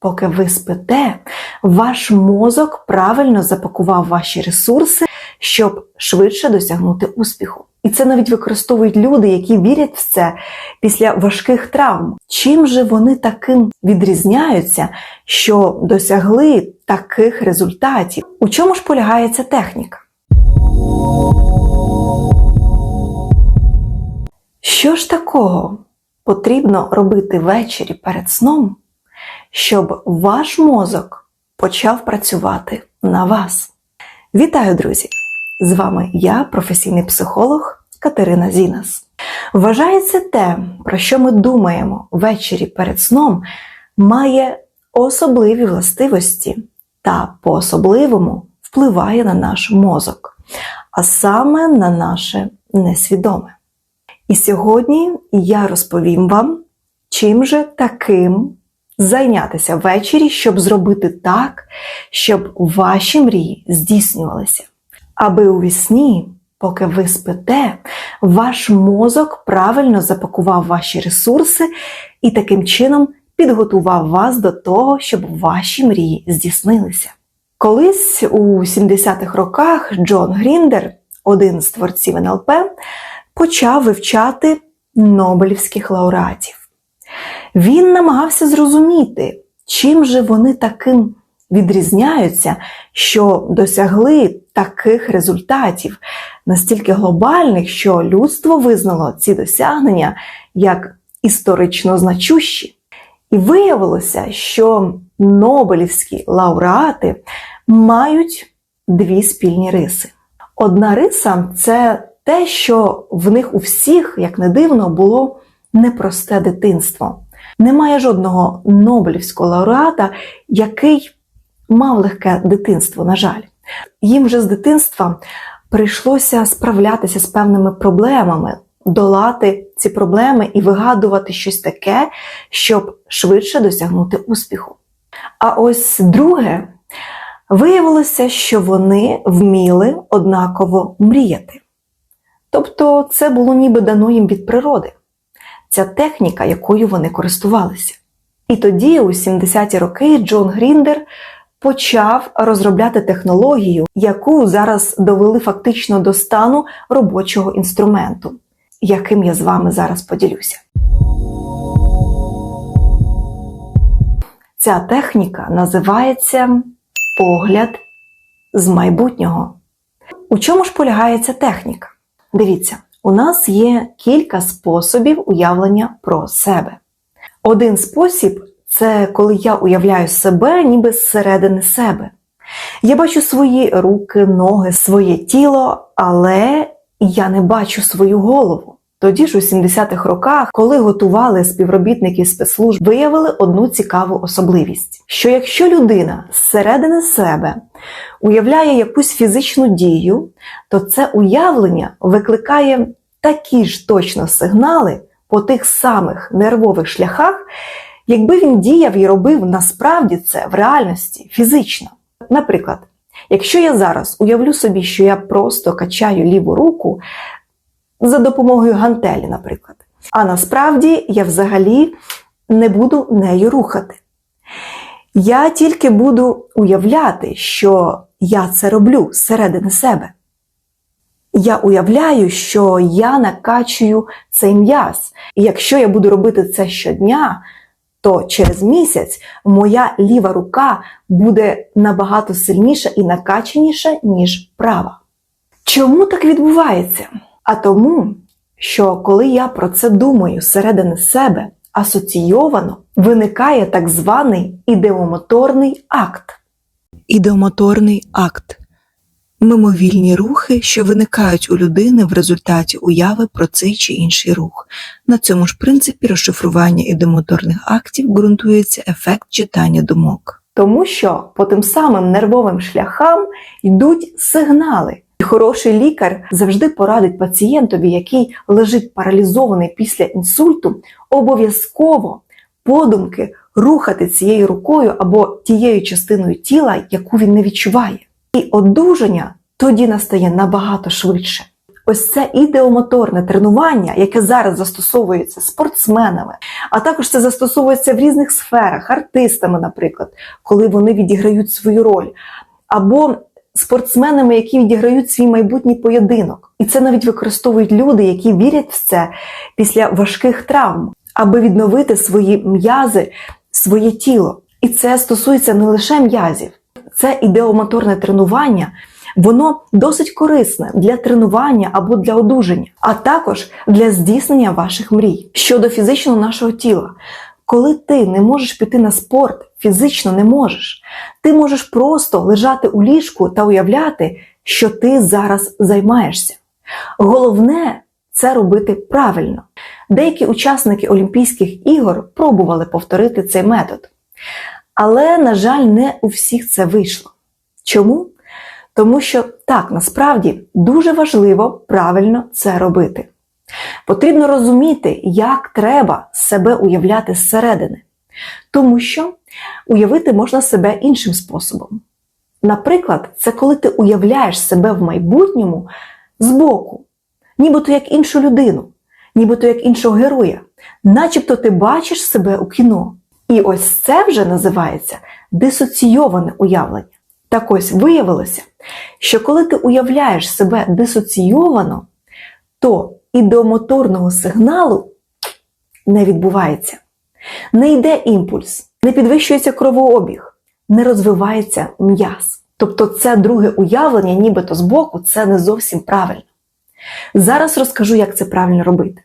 поки ви спите, ваш мозок правильно запакував ваші ресурси, щоб швидше досягнути успіху. І це навіть використовують люди, які вірять в це після важких травм. Чим же вони таким відрізняються, що досягли таких результатів? У чому ж полягає ця техніка? Що ж такого потрібно робити ввечері перед сном, щоб ваш мозок почав працювати на вас? Вітаю, друзі! З вами я, професійний психолог Катерина Зінас. Вважається те, про що ми думаємо ввечері перед сном, має особливі властивості та по-особливому впливає на наш мозок, а саме на наше несвідоме. І сьогодні я розповім вам, чим же таким зайнятися ввечері, щоб зробити так, щоб ваші мрії здійснювалися. Аби у вісні, поки ви спите, ваш мозок правильно запакував ваші ресурси і таким чином підготував вас до того, щоб ваші мрії здійснилися. Колись у 70-х роках Джон Гріндер, один з творців НЛП, почав вивчати Нобелівських лауреатів. Він намагався зрозуміти, чим же вони таким відрізняються, що досягли таких результатів, настільки глобальних, що людство визнало ці досягнення як історично значущі. І виявилося, що Нобелівські лауреати мають дві спільні риси. Одна риса це те, що в них у всіх, як не дивно, було непросте дитинство. Немає жодного Нобелівського лауреата, який мав легке дитинство, на жаль. Їм вже з дитинства прийшлося справлятися з певними проблемами, долати ці проблеми і вигадувати щось таке, щоб швидше досягнути успіху. А ось друге, виявилося, що вони вміли однаково мріяти. Тобто це було ніби дано їм від природи, ця техніка, якою вони користувалися. І тоді, у 70-ті роки, Джон Гріндер почав розробляти технологію, яку зараз довели фактично до стану робочого інструменту, яким я з вами зараз поділюся. Ця техніка називається погляд з майбутнього. У чому ж полягає ця техніка? Дивіться, у нас є кілька способів уявлення про себе. Один спосіб це коли я уявляю себе ніби зсередини себе. Я бачу свої руки, ноги, своє тіло, але я не бачу свою голову. Тоді ж у 70-х роках, коли готували співробітники спецслужб, виявили одну цікаву особливість: що якщо людина зсередини себе уявляє якусь фізичну дію, то це уявлення викликає такі ж точно сигнали по тих самих нервових шляхах, якби він діяв і робив насправді це в реальності фізично. Наприклад, якщо я зараз уявлю собі, що я просто качаю ліву руку за допомогою гантелі, наприклад, а насправді я взагалі не буду нею рухати. Я тільки буду уявляти, що я це роблю зсередини себе. Я уявляю, що я накачую цей м'яз. І якщо я буду робити це щодня, то через місяць моя ліва рука буде набагато сильніша і накачаніша, ніж права. Чому так відбувається? А тому, що коли я про це думаю зсередини себе, асоційовано виникає так званий ідеомоторний акт. Ідеомоторний акт мимовільні рухи, що виникають у людини в результаті уяви про цей чи інший рух. На цьому ж принципі розшифрування ідеомоторних актів ґрунтується ефект читання думок. Тому що по тим самим нервовим шляхам йдуть сигнали. Хороший лікар завжди порадить пацієнтові, який лежить паралізований після інсульту, обов'язково подумки рухати цією рукою або тією частиною тіла, яку він не відчуває. І одужання тоді настає набагато швидше. Ось це ідеомоторне тренування, яке зараз застосовується спортсменами, а також це застосовується в різних сферах, артистами, наприклад, коли вони відіграють свою роль, або спортсменами, які відіграють свій майбутній поєдинок. І це навіть використовують люди, які вірять в це після важких травм, аби відновити свої м'язи, своє тіло. І це стосується не лише м'язів, це ідеомоторне тренування. Воно досить корисне для тренування або для одужання, а також для здійснення ваших мрій щодо фізичного нашого тіла. Коли ти не можеш піти на спорт, фізично не можеш, ти можеш просто лежати у ліжку та уявляти, що ти зараз займаєшся. Головне це робити правильно. Деякі учасники Олімпійських ігор пробували повторити цей метод. Але, на жаль, не у всіх це вийшло. Чому? Тому що так, насправді дуже важливо правильно це робити. Потрібно розуміти, як треба себе уявляти зсередини. Тому що уявити можна себе іншим способом. Наприклад, це коли ти уявляєш себе в майбутньому збоку, нібито як іншу людину, нібито як іншого героя, начебто ти бачиш себе у кіно. І ось це вже називається дисоційоване уявлення. Так ось виявилося, що коли ти уявляєш себе дисоційовано, то ідеомоторного сигналу не відбувається. Не йде імпульс, не підвищується кровообіг, не розвивається м'яз. Тобто це друге уявлення, нібито збоку, це не зовсім правильно. Зараз розкажу, як це правильно робити.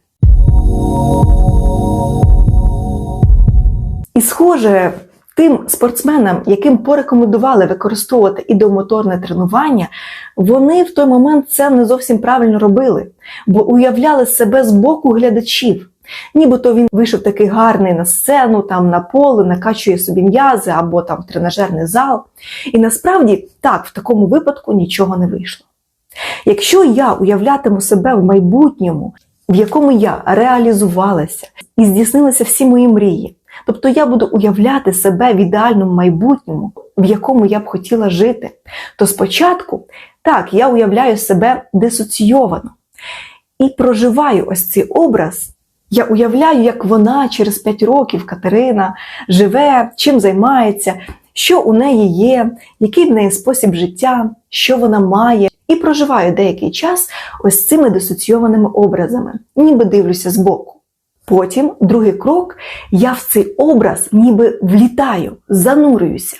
І схоже, тим спортсменам, яким порекомендували використовувати ідеомоторне тренування, вони в той момент це не зовсім правильно робили, бо уявляли себе з боку глядачів. Нібито він вийшов такий гарний на сцену, там на поле, накачує собі м'язи або там в тренажерний зал. І насправді так, в такому випадку нічого не вийшло. Якщо я уявлятиму себе в майбутньому, в якому я реалізувалася і здійснилися всі мої мрії, тобто я буду уявляти себе в ідеальному майбутньому, в якому я б хотіла жити, то спочатку так, я уявляю себе дисоційовано і проживаю ось цей образ. Я уявляю, як вона через 5 років Катерина живе, чим займається, що у неї є, який в неї спосіб життя, що вона має, і проживаю деякий час ось цими дисоційованими образами, ніби дивлюся збоку. Потім, другий крок, я в цей образ ніби влітаю, занурююся.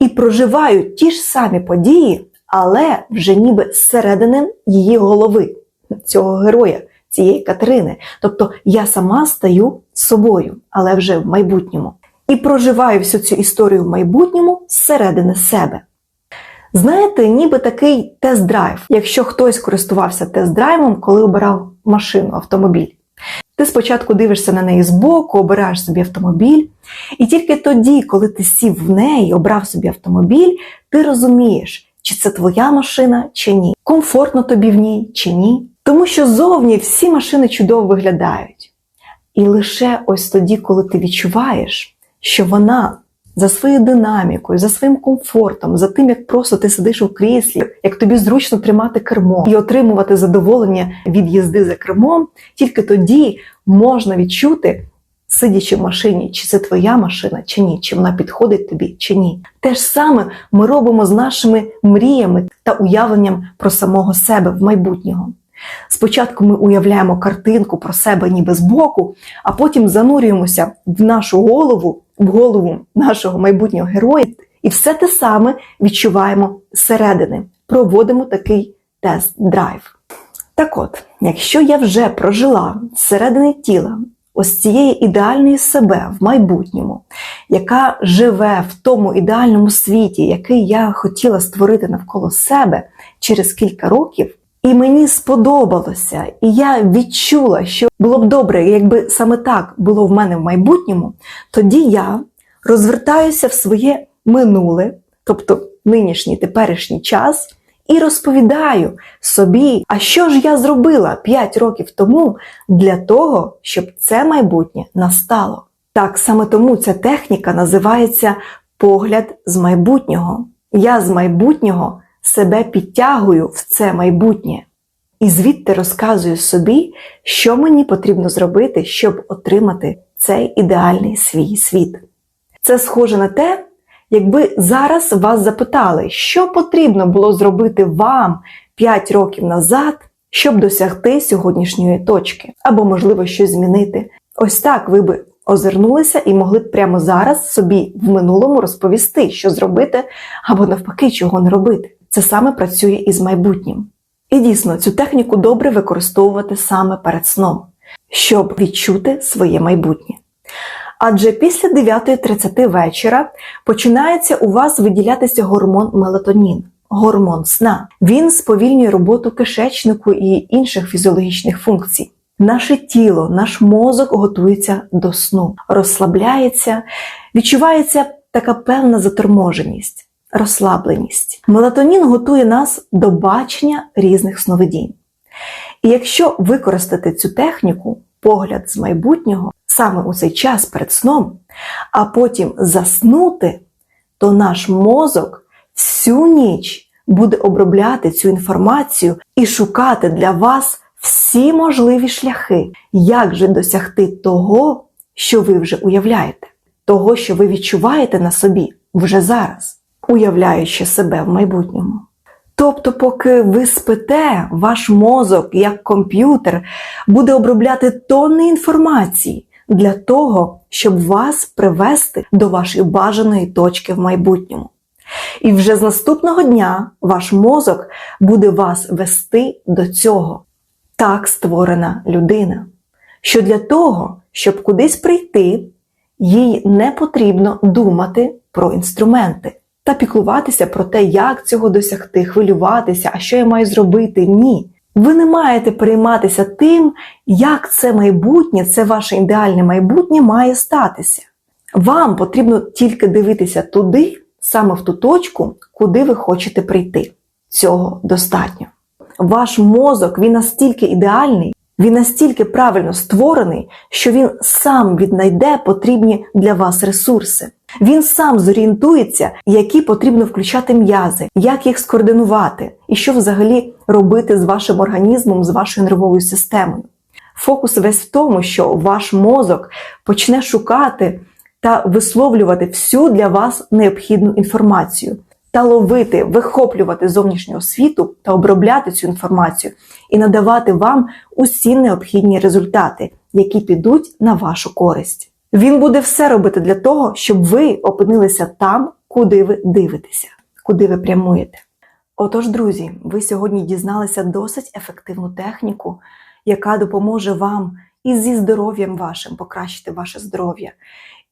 І проживаю ті ж самі події, але вже ніби зсередини її голови, цього героя, цієї Катерини. Тобто я сама стаю собою, але вже в майбутньому. І проживаю всю цю історію в майбутньому зсередини себе. Знаєте, ніби такий тест-драйв, якщо хтось користувався тест-драйвом, коли обирав машину, автомобіль. Ти спочатку дивишся на неї збоку, обираєш собі автомобіль, і тільки тоді, коли ти сів в неї, обрав собі автомобіль, ти розумієш, чи це твоя машина, чи ні, комфортно тобі в ній, чи ні. Тому що зовні всі машини чудово виглядають. І лише ось тоді, коли ти відчуваєш, що вона за своєю динамікою, за своїм комфортом, за тим, як просто ти сидиш у кріслі, як тобі зручно тримати кермо і отримувати задоволення від їзди за кермом, тільки тоді можна відчути, сидячи в машині, чи це твоя машина, чи ні, чи вона підходить тобі, чи ні. Те ж саме ми робимо з нашими мріями та уявленням про самого себе в майбутнього. Спочатку ми уявляємо картинку про себе ніби збоку, а потім занурюємося в нашу голову, в голову нашого майбутнього героя, і все те саме відчуваємо зсередини. Проводимо такий тест-драйв. Так от, якщо я вже прожила зсередини тіла ось цієї ідеальної себе в майбутньому, яка живе в тому ідеальному світі, який я хотіла створити навколо себе через кілька років. І мені сподобалося, і я відчула, що було б добре, якби саме так було в мене в майбутньому, тоді я розвертаюся в своє минуле, тобто нинішній теперішній час, і розповідаю собі, а що ж я зробила 5 років тому для того, щоб це майбутнє настало. Так саме тому ця техніка називається погляд з майбутнього. Я з майбутнього себе підтягую в це майбутнє. і звідти розказую собі, що мені потрібно зробити, щоб отримати цей ідеальний свій світ. Це схоже на те, якби зараз вас запитали, що потрібно було зробити вам 5 років назад, щоб досягти сьогоднішньої точки, або, можливо, щось змінити. Ось так ви би озирнулися і могли б прямо зараз собі в минулому розповісти, що зробити, або навпаки, чого не робити. Це саме працює із майбутнім. І дійсно, цю техніку добре використовувати саме перед сном, щоб відчути своє майбутнє. Адже після 9.30 вечора починається у вас виділятися гормон мелатонін, гормон сна. Він сповільнює роботу кишечнику і інших фізіологічних функцій. Наше тіло, наш мозок готується до сну, розслабляється, відчувається така певна заторможеність, розслабленість. Мелатонін готує нас до бачення різних сновидінь. І якщо використати цю техніку, погляд з майбутнього, саме у цей час перед сном, а потім заснути, то наш мозок всю ніч буде обробляти цю інформацію і шукати для вас всі можливі шляхи, як же досягти того, що ви вже уявляєте, того, що ви відчуваєте на собі вже зараз, уявляючи себе в майбутньому. Тобто, поки ви спите, ваш мозок, як комп'ютер, буде обробляти тонни інформації для того, щоб вас привести до вашої бажаної точки в майбутньому. І вже з наступного дня ваш мозок буде вас вести до цього. Так створена людина. Що для того, щоб кудись прийти, їй не потрібно думати про інструменти та піклуватися про те, як цього досягти, хвилюватися, а що я маю зробити. Ні. Ви не маєте перейматися тим, як це майбутнє, це ваше ідеальне майбутнє має статися. Вам потрібно тільки дивитися туди, саме в ту точку, куди ви хочете прийти. Цього достатньо. Ваш мозок він настільки ідеальний, він настільки правильно створений, що він сам віднайде потрібні для вас ресурси. Він сам зорієнтується, які потрібно включати м'язи, як їх скоординувати, і що взагалі робити з вашим організмом, з вашою нервовою системою. Фокус весь в тому, що ваш мозок почне шукати та висловлювати всю для вас необхідну інформацію, та ловити, вихоплювати зовнішнього світу та обробляти цю інформацію і надавати вам усі необхідні результати, які підуть на вашу користь. Він буде все робити для того, щоб ви опинилися там, куди ви дивитеся, куди ви прямуєте. Отож, друзі, ви сьогодні дізналися досить ефективну техніку, яка допоможе вам і зі здоров'ям вашим покращити ваше здоров'я,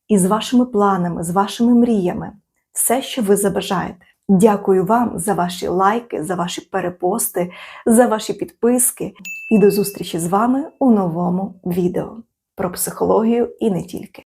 і з вашими планами, з вашими мріями, все, що ви забажаєте. Дякую вам за ваші лайки, за ваші перепости, за ваші підписки і до зустрічі з вами у новому відео про психологію і не тільки.